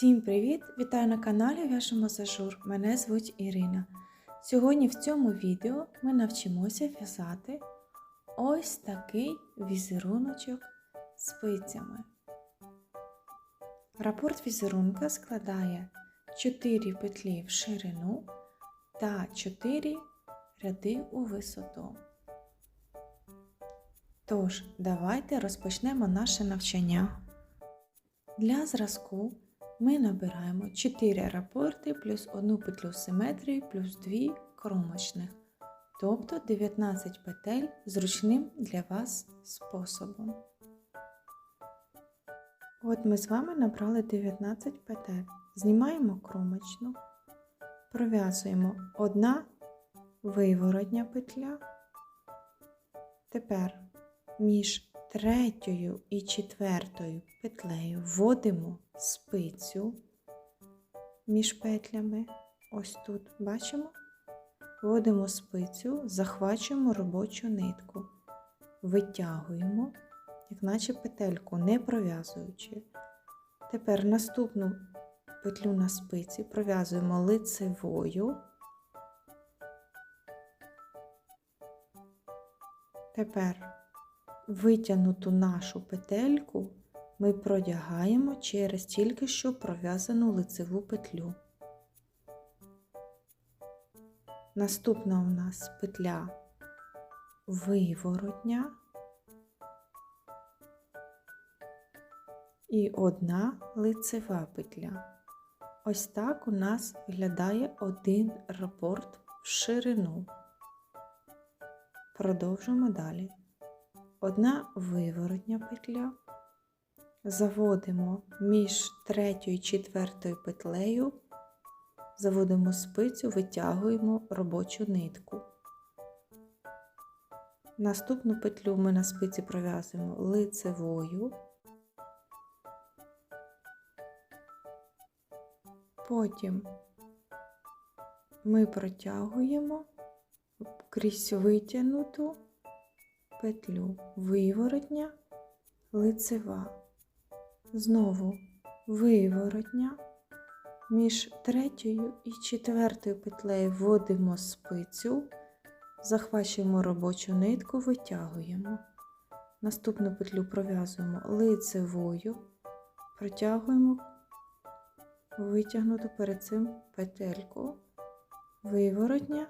Всім привіт! Вітаю на каналі Вяжу Масажур. Мене звуть Ірина. Сьогодні в цьому відео ми навчимося в'язати ось такий візеруночок спицями. Рапорт візерунка складає 4 петлі в ширину та 4 ряди у висоту. Тож, давайте розпочнемо наше навчання. Для зразку ми набираємо 4 рапорти плюс 1 петлю симетрії плюс 2 кромочних, тобто 19 петель зручним для вас способом. От ми з вами набрали 19 петель. Знімаємо кромочну, пров'язуємо одна виворотня петля. Тепер між третьою і четвертою петлею вводимо спицю між петлями. Ось тут бачимо. Вводимо спицю, захвачуємо робочу нитку, витягуємо, як наче петельку, не пров'язуючи. Тепер наступну петлю на спиці пров'язуємо лицевою. Тепер витягнуту нашу петельку ми продягаємо через тільки що пров'язану лицеву петлю. Наступна у нас петля виворотня і одна лицева петля. Ось так у нас виглядає один рапорт в ширину. Продовжуємо далі. Одна виворотня петля. Заводимо між третьою і четвертою петлею, заводимо спицю, витягуємо робочу нитку. Наступну петлю ми на спиці пров'язуємо лицевою, потім ми протягуємо крізь витягнуту петлю виворотня, лицева. Знову виворотня. Між третьою і четвертою петлею вводимо спицю, захвачуємо робочу нитку, витягуємо. Наступну петлю пров'язуємо лицевою, протягуємо витягнуту перед цим петельку, виворотня,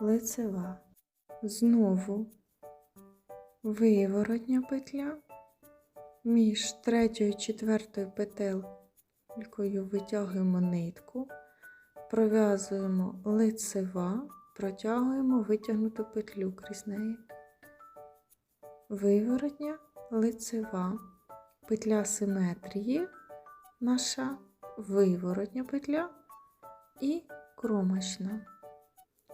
лицева. Знову виворотня петля між третьою і четвертою петелькою витягуємо нитку, пров'язуємо лицева, протягуємо витягнуту петлю крізь неї. Виворотня лицева, петля симетрії, наша виворотня петля і кромочна.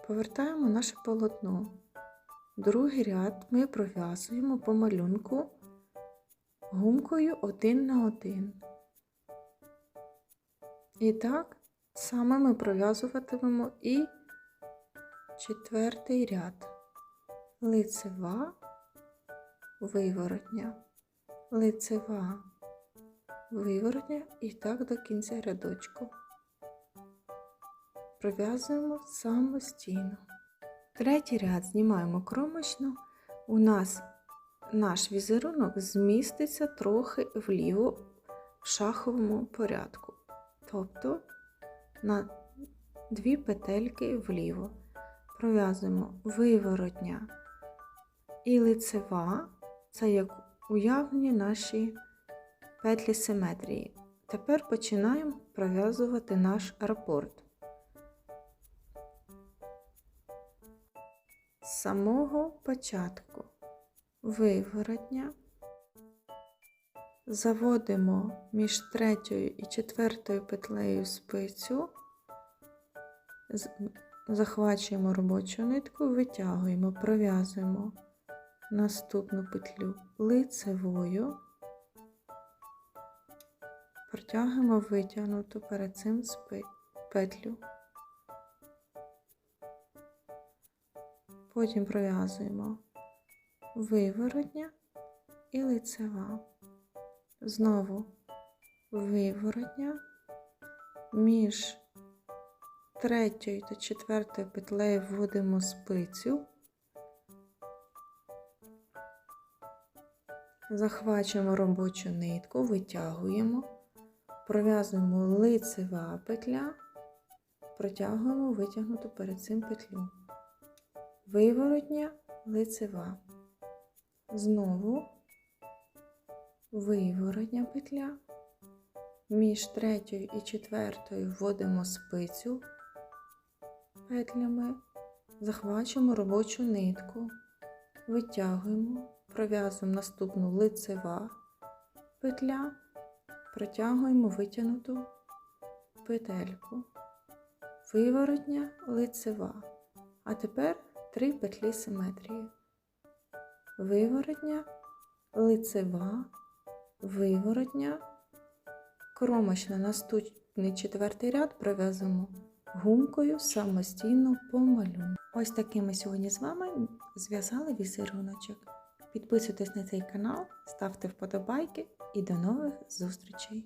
Повертаємо наше полотно. Другий ряд ми пров'язуємо по малюнку гумкою один на один. І так саме ми пров'язуватимемо і четвертий ряд. Лицева, виворотня, лицева, виворотня і так до кінця рядочку. Пров'язуємо самостійно. Третій ряд знімаємо кромочну. У нас наш візерунок зміститься трохи вліво в шаховому порядку. Тобто на дві петельки вліво. Пров'язуємо виворотня і лицева, це як уявні наші петлі симетрії. Тепер починаємо пров'язувати наш рапорт. Самого початку. Виворотня, заводимо між третьою і четвертою петлею спицю, захвачуємо робочу нитку, витягуємо, пров'язуємо наступну петлю лицевою, протягуємо витягнуту перед цим петлю. Потім пров'язуємо виворотня і лицева. Знову виворотня між третьою та четвертою петлею вводимо спицю. Захвачуємо робочу нитку, витягуємо, пров'язуємо лицева петля, протягуємо витягнуту перед цим петлю. Виворотня лицева. Знову виворотня петля. Між третьою і четвертою вводимо спицю петлями, захвачуємо робочу нитку, витягуємо, пров'язуємо наступну лицева петля, протягуємо витягнуту петельку, виворотня лицева. А тепер три петлі симетрії. Виворотня, лицева, виворотня, кромочна наступний четвертий ряд пров'язуємо гумкою самостійно по. Ось таким ми сьогодні з вами зв'язали візеруночок. Підписуйтесь на цей канал, ставте вподобайки і до нових зустрічей!